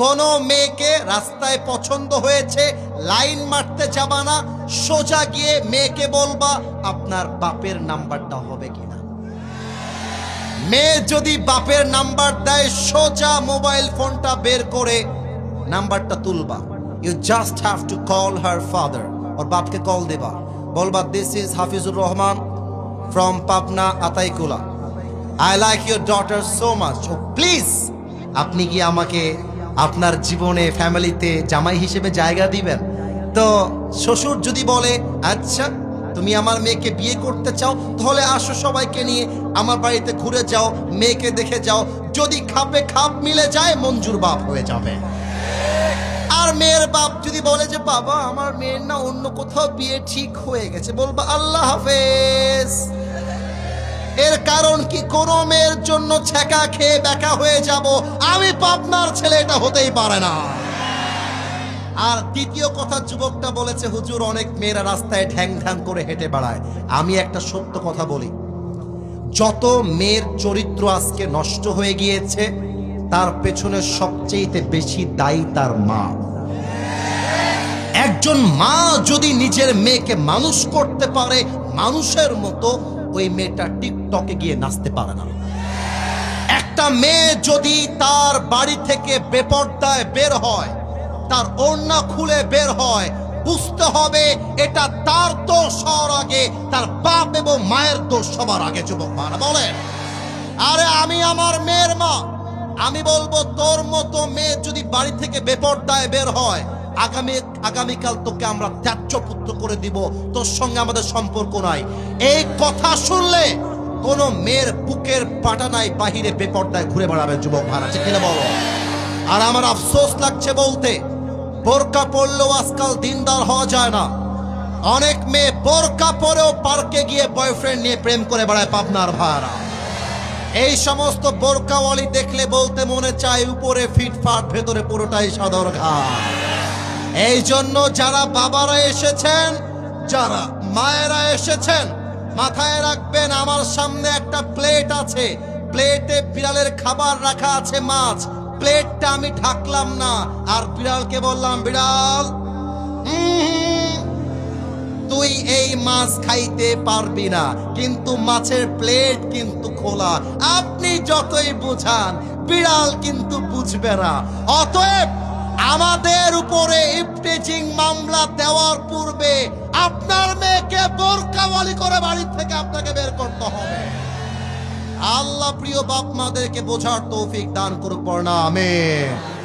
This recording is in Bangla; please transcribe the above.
কোনো মেয়েকে রাস্তায় পছন্দ হয়েছে, লাইন মারতে যাবা না, সোজা গিয়ে মেয়েকে বলবা আপনার বাপের নাম্বারটা হবে কিনা। মেয়ে যদি বাপের নাম্বার দেয়, সোজা মোবাইল ফোনটা বের করে নাম্বারটা তুলবা। You just have to call her father ওর বাপকে কল দেবা। বলবা this is Hafizur Rahman from Pabna Ataikula. I like your daughter so much please আপনি কি আমাকে আপনার জীবনে ফ্যামিলিতে জামাই হিসেবে জায়গা দিবেন? তো শ্বশুর যদি বলে আচ্ছা তুমি আমার মেয়েকে বিয়ে করতে চাও, তাহলে আসো সবাইকে নিয়ে আমার বাড়িতে ঘুরে যাও, মেয়েকে দেখে যাও। যদি খাপে খাপ মিলে যায়, মঞ্জুর বাপ হয়ে যাবে। আর মেয়ের বাপ যদি বলে যে, বাবা, আমার মেয়ের না অন্য কোথাও বিয়ে ঠিক হয়ে গেছে, বলবা, আল্লাহ হাফেজ। এর কারণ কি? কোনো মেয়ের জন্য ছ্যাঁকা খেয়ে বেকা হয়ে যাব। আমি পাবনার ছেলে, এটা হতেই পারে না। আর তৃতীয় কথা, যুবকটা বলেছে, হুজুর, অনেক মেয়েরা রাস্তায় ঢ্যাং ঢ্যাং করে হেঁটে বেড়ায়। আমি একটা সত্য কথা বলি। যত মেয়ের চরিত্র আজকে নষ্ট হয়ে গিয়েছে, তার পেছনে সবচেয়ে বেশি দায়ী তার মা। একজন মা যদি নিজের মেয়েকে মানুষ করতে পারে, মানুষের মতো ওই মেয়েটা টিকটকে গিয়ে নাচতে পারে না। একটা মেয়ে যদি তার বাড়ি থেকে বেপর্দায় বের হয়, তার ওড়না খুলে বের হয়, বুঝতে হবে এটা তার দোষ হওয়ার আগে, তার বাপ এবং মায়ের দোষ সবার আগে, যুবক মা বলেন। আরে আমি আমার মেয়ের মা। আমি বলব তোর মতো মেয়ে যদি বাড়ি থেকে বেপর্দায় বের হয় আগামী, আগামীকাল তোকে আমরা ত্যায্য পুত্র করে দিব। তোর সঙ্গে আমাদের সম্পর্ক নাই। এই কথা শুনলে কোন মেয়ের বুকের পাটানায় বাহিরে বেপর্দায় ঘুরে বেড়াবে যুবক ভাড়া। কিনা বলো? আর আমার আফসোস লাগছে বলতে, বোরকা পড়লেও আজকাল দিনদার হওয়া যায় না। অনেক মেয়ে বোরকা পরেও পার্কে গিয়ে বয়ফ্রেন্ড নিয়ে প্রেম করে বেড়ায় পাবনার ভাড়া। এই সমস্ত বোরকাওয়ালি দেখলে বলতে মনে চায় উপরে ফিটফাট, ভেতরে পুরোটাই সদর ঘাট এই জন্য যারা বাবারা এসেছেন, যারা মায়েরা এসেছেন, মাথায় রাখবেন আমার সামনে একটা প্লেট আছে। প্লেটে বিড়ালের খাবার রাখা আছে মাছ। প্লেটটা আমি ঢাকলাম না। আর বিড়ালকে বললাম, বিড়াল তুই এই মাছ খাইতে পারবি না। কিন্তু মাছের প্লেট কিন্তু খোলা। আপনি যতই বুঝান, বিড়াল কিন্তু বুঝবে না। অতএব আমাদের উপরে ইফটেজিং মামলা দেওয়ার পূর্বে আপনার মেয়েকে বোরকাওয়ালি করে বাড়ি থেকে আপনাকে বের করতে হবে। আল্লাহ প্রিয় বাপ মাদেরকে বোঝার তৌফিক দান করুক, পড়না, আমেন।